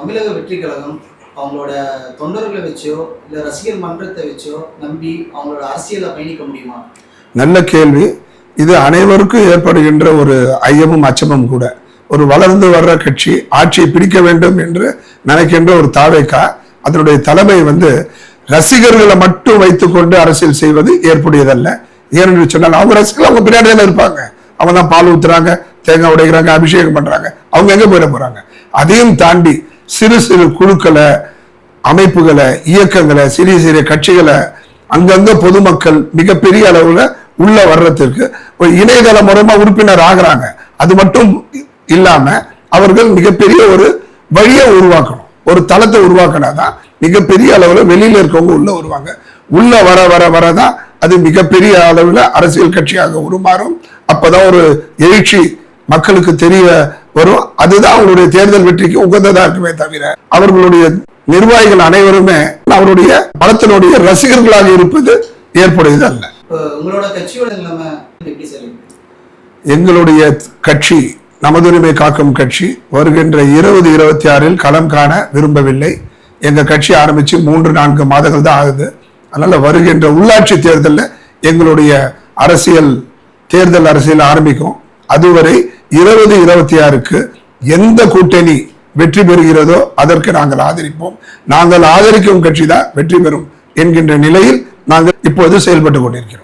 தமிழக வெற்றி கழகம் அவங்களோட தொண்டர்களை வச்சோ இல்லை ரசிகர் மன்றத்தை வச்சோ நம்பி அவங்களோட அரசியலை பயணிக்க முடியுமா? நல்ல கேள்வி. இது அனைவருக்கும் ஏற்படுகின்ற ஒரு ஐயமும் அச்சமும் கூட. ஒரு வளர்ந்து வர்ற கட்சி ஆட்சியை பிடிக்க வேண்டும் என்று நினைக்கின்ற ஒரு தாவேக்கா அதனுடைய தலைமை வந்து ரசிகர்களை மட்டும் வைத்துக்கொண்டு அரசியல் செய்வது ஏற்புடையதல்ல. ஏனென்று சொன்னால் அவங்க ரசிகர்கள் அவங்க பின்னாடி தானே இருப்பாங்க. அவங்க தான் பால் ஊத்துறாங்க தேங்காய் உடைக்கிறாங்க அபிஷேகம் பண்றாங்க. அவங்க எங்க போயிட போறாங்க? அதையும் தாண்டி சிறு சிறு குழுக்களை அமைப்புகளை இயக்கங்களை சிறிய சிறிய கட்சிகளை அங்கங்க பொதுமக்கள் மிகப்பெரிய அளவுல உள்ள வர்றதுக்கு ஒரு இணையதள மூலமா உறுப்பினர் ஆகுறாங்க. அது மட்டும் இல்லாம அவர்கள் மிகப்பெரிய ஒரு வழியை உருவாக்கணும். ஒரு தளத்தை உருவாக்கினாதான் மிகப்பெரிய அளவுல வெளியில இருக்கவங்க உள்ள வருவாங்க. உள்ள வர வர வரதான் அது மிகப்பெரிய அளவுல அரசியல் கட்சியாக உருமாறும். அப்பதான் ஒரு எழுச்சி மக்களுக்கு தெரிய வரும். அதுதான் அவங்களுடைய தேர்தல் வெற்றிக்கு உகந்ததா இருக்குமே தவிர அவர்களுடைய நிர்வாகிகள் அனைவருமே அவருடைய பலத்தினுடைய ரசிகர்களாக இருப்பது ஏற்புடையது அல்ல? எங்களுடைய கட்சி நமதுரிமை காக்கும் கட்சி வருகின்ற இருபது இருபத்தி ஆறில் களம் காண விரும்பவில்லை. எங்க கட்சி ஆரம்பிச்சு மூன்று நான்கு மாதங்கள் தான் ஆகுது. அதனால வருகின்ற உள்ளாட்சி தேர்தலில் எங்களுடைய அரசியல் தேர்தல் அரசியல் ஆரம்பிக்கும். அதுவரை இருபது இருபத்தி ஆறுக்கு எந்த கூட்டணி வெற்றி பெறுகிறதோ அதற்கு நாங்கள் ஆதரிப்போம். நாங்கள் ஆதரிக்கும் கட்சி தான் வெற்றி பெறும் என்கின்ற நிலையில் நாங்கள் இப்போது செயல்பட்டு கொண்டிருக்கிறோம்.